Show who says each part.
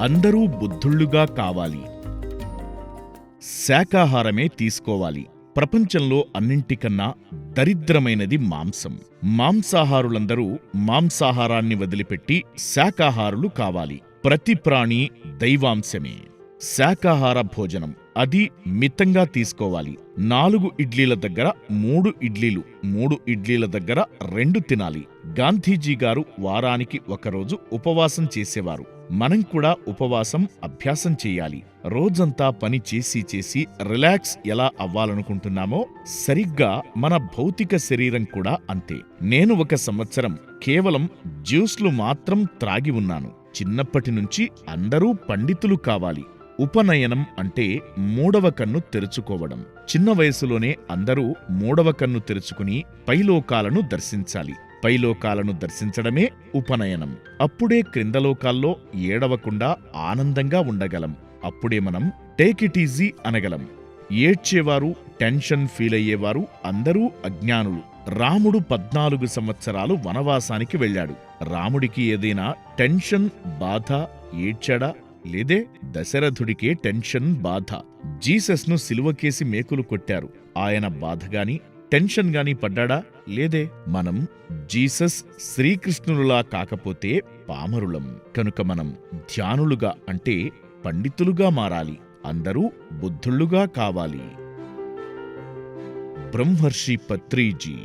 Speaker 1: అందరూ బుద్ధుళ్ళుగా కావాలి. శాకాహారమే తీసుకోవాలి. ప్రపంచంలో అన్నింటికన్నా దరిద్రమైనది మాంసం. మాంసాహారులందరూ మాంసాహారాన్ని వదిలిపెట్టి శాకాహారులు కావాలి. ప్రతి ప్రాణి దైవాంశమే. శాకాహార భోజనం అది మితంగా తీసుకోవాలి. నాలుగు ఇడ్లీల దగ్గర మూడు ఇడ్లీలు మూడు ఇడ్లీల దగ్గర రెండు తినాలి. గాంధీజీ గారు వారానికి ఒకరోజు ఉపవాసం చేసేవారు. మనం కూడా ఉపవాసం అభ్యాసం చేయాలి. రోజంతా పని చేసి చేసి రిలాక్స్ ఎలా అవ్వాలనుకుంటున్నామో సరిగ్గా మన భౌతిక శరీరం కూడా అంతే. నేను ఒక సంవత్సరం కేవలం జ్యూస్లు మాత్రం త్రాగి ఉన్నాను. చిన్నప్పటి నుంచి అందరూ పండితులు కావాలి. ఉపనయనం అంటే మూడవ కన్ను తెరుచుకోవడం. చిన్న వయసులోనే అందరూ మూడవ కన్ను తెరుచుకుని పైలోకాలను దర్శించాలి. పైలోకాలను దర్శించడమే ఉపనయనం. అప్పుడే క్రిందలోకాల్లో ఏడవకుండా ఆనందంగా ఉండగలం. అప్పుడే మనం టేక్ ఇట్ ఈజీ అనగలం. ఏడ్చేవారు టెన్షన్ ఫీల్ అయ్యేవారు అందరూ అజ్ఞానులు. రాముడు పద్నాలుగు సంవత్సరాలు వనవాసానికి వెళ్ళాడు. రాముడికి ఏదైనా టెన్షన్ బాధ ఏడ్చాడా? లేదే దశరథుడికే టెన్షన్ బాధ. జీసస్ను సిలువకేసి మేకులు కొట్టారు. ఆయన బాధగాని టెన్షన్ గాని పడ్డాడా? లేదే మనం జీసస్ శ్రీకృష్ణులులా కాకపోతే పామరులం. కనుక మనం ధ్యానులుగా అంటే పండితులుగా మారాలి. అందరూ బుద్ధుళ్ళుగా కావాలి. బ్రహ్మర్షి పత్రీజీ